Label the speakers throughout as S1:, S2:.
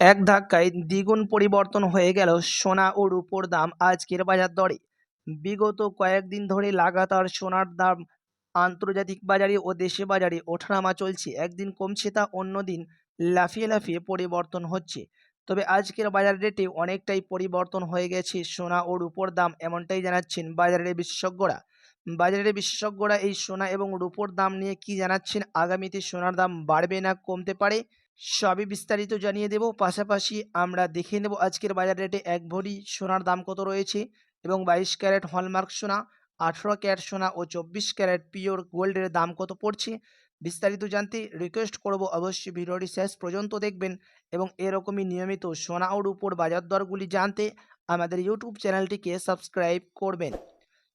S1: এক ধাক্কায় দ্বিগুণ পরিবর্তন হয়ে গেল সোনা ও রূপোর দাম আজকের বাজার দরে। বিগত কয়েকদিন ধরে লাগাতার সোনার দাম আন্তর্জাতিক বাজারে ও দেশে বাজারে ওঠানামা চলছে। একদিন কমছে তা অন্যদিন লাফিয়ে লাফিয়ে পরিবর্তন হচ্ছে। তবে আজকের বাজার রেটে অনেকটাই পরিবর্তন হয়ে গেছে সোনা ও রূপোর দাম, এমনটাই জানাচ্ছেন বাজারের বিশেষজ্ঞরা। বাজারের বিশেষজ্ঞরা এই সোনা এবং রূপোর দাম নিয়ে কি জানাচ্ছেন? আগামীতে সোনার দাম বাড়বে না কমতে পারে? সবই বিস্তারিত জানিয়ে দেব। পাশাপাশি আমরা দেখে নেব আজকের বাজার রেটে এক ভরি সোনার দাম কত রয়েছে এবং বাইশ ক্যারেট হলমার্ক সোনা, আঠেরো ক্যারেট সোনা ও চব্বিশ ক্যারেট পিওর গোল্ডের দাম কত পড়ছে? বিস্তারিত জানতে রিকোয়েস্ট করব অবশ্যই ভিডিওটি শেষ পর্যন্ত দেখবেন এবং এরকমই নিয়মিত সোনা ও রূপোর বাজার দরগুলি জানতে আমাদের ইউটিউব চ্যানেলটিকে সাবস্ক্রাইব করবেন।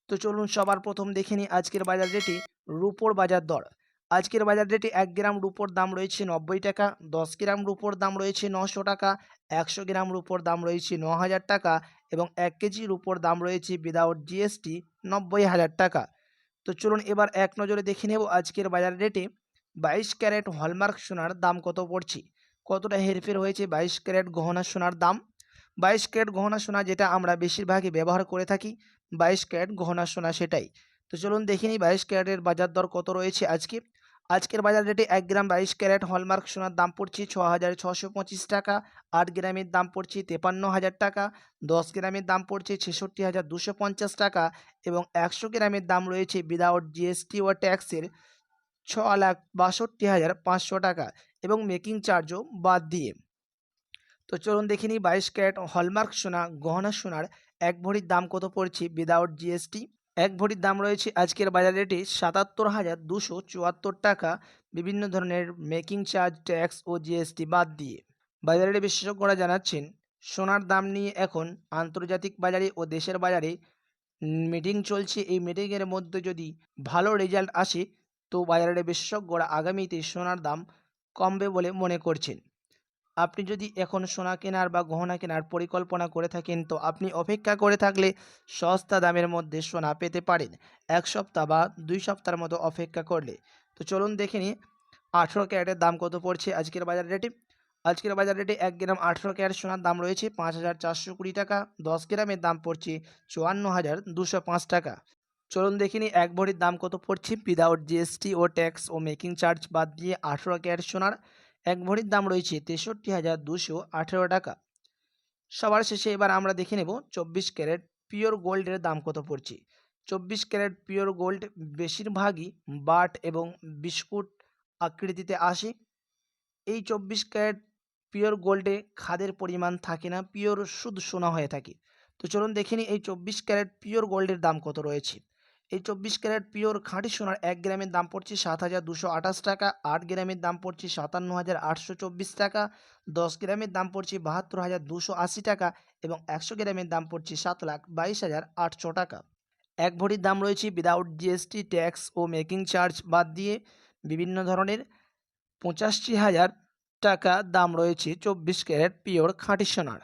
S1: তো চলুন সবার প্রথম দেখে নিই আজকের বাজার রেটে রুপোর বাজার দর। আজকের বাজার রেটে এক গ্রাম রুপোর দাম রয়েছে নব্বই টাকা, দশ গ্রাম রুপোর দাম রয়েছে নশো টাকা, একশো গ্রাম রুপোর দাম রয়েছে ন হাজার টাকা এবং এক কেজি রুপোর দাম রয়েছে উইদাউট জিএসটি নব্বই হাজার টাকা। তো চলুন এবার এক নজরে দেখে নেব আজকের বাজার রেটে বাইশ ক্যারেট হলমার্ক সোনার দাম কত পড়ছে? কতটা হেরফের হয়েছে বাইশ ক্যারেট গহনা সোনার দাম? বাইশ ক্যারেট গহনা সোনা যেটা আমরা বেশিরভাগই ব্যবহার করে থাকি বাইশ ক্যারেট গহনা সোনা সেটাই। তো চলুন দেখে নিই বাইশ ক্যারেটের বাজার দর কত রয়েছে আজকে। আজকের বাজার রেটে এক গ্রাম বাইশ ক্যারেট হলমার্ক সোনার দাম পড়ছে ছ হাজার ছশো পঁচিশ টাকা, আট গ্রামের দাম পড়ছে তেপান্ন হাজার টাকা, দশ গ্রামের দাম পড়ছে ছেষট্টি হাজার দুশো পঞ্চাশ টাকা এবং একশো গ্রামের দাম রয়েছে উইদাউট জিএসটি ও ট্যাক্সের ছ লাখ বাষট্টি হাজার পাঁচশো টাকা এবং মেকিং চার্জও বাদ দিয়ে। তো চলুন দেখে নিই বাইশ ক্যারেট হলমার্ক সোনা, গহনা সোনার এক ভরির দাম কত পড়ছে উইদাউট জিএসটি এক ভরির দাম রয়েছে আজকের বাজার রেটে সাতাত্তর হাজার দুশো চুয়াত্তর টাকা। বিভিন্ন ধরনের মেকিং চার্জ ট্যাক্স ও জিএসটি বাদ দিয়ে। বাজারের বিশেষজ্ঞরা জানাচ্ছেন, সোনার দাম নিয়ে এখন আন্তর্জাতিক বাজারে ও দেশের বাজারে মিটিং চলছে। এই মিটিংয়ের মধ্যে যদি ভালো রেজাল্ট আসে, তো বাজারের বিশেষজ্ঞরা আগামীতে সোনার দাম কমবে বলে মনে করছেন। আপনি যদি এখন সোনা কেনার বা গহনা কেনার পরিকল্পনা করে থাকেন, তো আপনি অপেক্ষা করে থাকলে সস্তা দামের মধ্যে সোনা পেতে পারেন। এক সপ্তাহ বা দুই সপ্তাহের মতো অপেক্ষা করলে। তো চলুন দেখে নিই, আঠেরো ক্যারেটের দাম কত পড়ছে আজকের বাজার রেটে? আজকের বাজার রেটে এক গ্রাম আঠেরো ক্যারেট সোনার দাম রয়েছে পাঁচ হাজার চারশো কুড়ি টাকা। দশ গ্রামের দাম পড়ছে চুয়ান্ন হাজার দুশো পাঁচ টাকা। চলুন দেখে নিই, এক ভরির দাম কত পড়ছে? উইদাউট জিএসটি ও ট্যাক্স ও মেকিং চার্জ বাদ দিয়ে আঠেরো ক্যারেট সোনার এক ভরির দাম রয়েছে তেষট্টি হাজার দুশো আঠেরো টাকা। সবার শেষে এবার আমরা দেখে নেব চব্বিশ ক্যারেট পিওর গোল্ডের দাম কত পড়ছে। চব্বিশ ক্যারেট পিওর গোল্ড বেশিরভাগই বাট এবং বিস্কুট আকৃতিতে আসে। এই চব্বিশ ক্যারেট পিওর গোল্ডে খাদের পরিমাণ থাকে না, পিওর শুধু সোনা হয়ে থাকে। তো চলুন দেখে নিই এই চব্বিশ ক্যারেট পিওর গোল্ডের দাম কত রয়েছে। এই চব্বিশ ক্যারেট পিওর খাঁটি সোনার এক গ্রামের দাম পড়ছে সাত হাজার দুশো আঠাশ টাকা, আট গ্রামের দাম পড়ছে সাতান্ন হাজার আটশো চব্বিশ টাকা, দশ গ্রামের দাম পড়ছে বাহাত্তর হাজার দুশো আশি টাকা এবং একশো গ্রামের দাম পড়ছে সাত লাখ বাইশ হাজার আটশো টাকা। এক ভরির দাম রয়েছে উইদাউট জিএসটি ট্যাক্স ও মেকিং চার্জ বাদ দিয়ে বিভিন্ন ধরনের পঁচাশি হাজার টাকা দাম রয়েছে চব্বিশ ক্যারেট পিওর খাঁটি সোনার।